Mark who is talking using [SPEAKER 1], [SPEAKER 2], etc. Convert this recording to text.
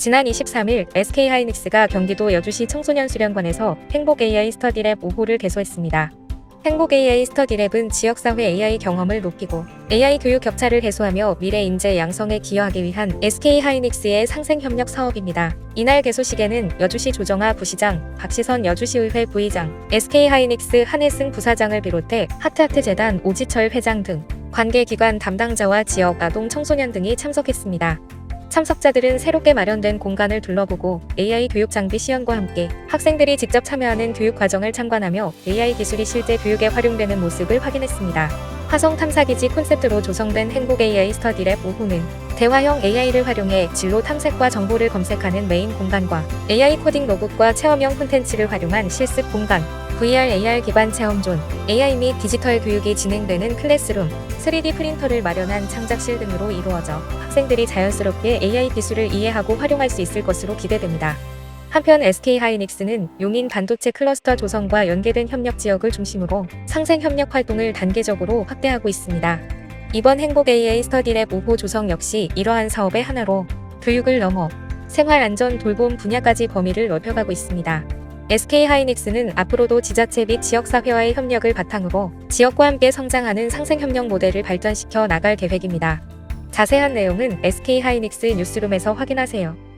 [SPEAKER 1] 지난 23일 SK하이닉스가 경기도 여주시 청소년 수련관에서 행복 AI 스터디랩 5호를 개소했습니다. 행복 AI 스터디랩은 지역사회 AI 경험을 높이고 AI 교육 격차를 해소하며 미래 인재 양성에 기여하기 위한 SK하이닉스의 상생협력 사업입니다. 이날 개소식에는 여주시 조정아 부시장, 박시선 여주시의회 부의장, SK하이닉스 한혜승 부사장을 비롯해 하트하트 재단 오지철 회장 등 관계기관 담당자와 지역 아동 청소년 등이 참석했습니다. 참석자들은 새롭게 마련된 공간을 둘러보고 AI 교육 장비 시연과 함께 학생들이 직접 참여하는 교육 과정을 참관하며 AI 기술이 실제 교육에 활용되는 모습을 확인했습니다. 화성 탐사기지 콘셉트로 조성된 행복 AI 스터디랩 5호는 대화형 AI를 활용해 진로 탐색과 정보를 검색하는 메인 공간과 AI 코딩 로봇과 체험형 콘텐츠를 활용한 실습 공간, VR, AR 기반 체험존, AI 및 디지털 교육이 진행되는 클래스룸, 3D 프린터를 마련한 창작실 등으로 이루어져 학생들이 자연스럽게 AI 기술을 이해하고 활용할 수 있을 것으로 기대됩니다. 한편 SK하이닉스는 용인 반도체 클러스터 조성과 연계된 협력 지역을 중심으로 상생 협력 활동을 단계적으로 확대하고 있습니다. 이번 행복 AI 스터디랩 5호 조성 역시 이러한 사업의 하나로 교육을 넘어 생활 안전 돌봄 분야까지 범위를 넓혀가고 있습니다. SK하이닉스는 앞으로도 지자체 및 지역사회와의 협력을 바탕으로 지역과 함께 성장하는 상생협력 모델을 발전시켜 나갈 계획입니다. 자세한 내용은 SK하이닉스 뉴스룸에서 확인하세요.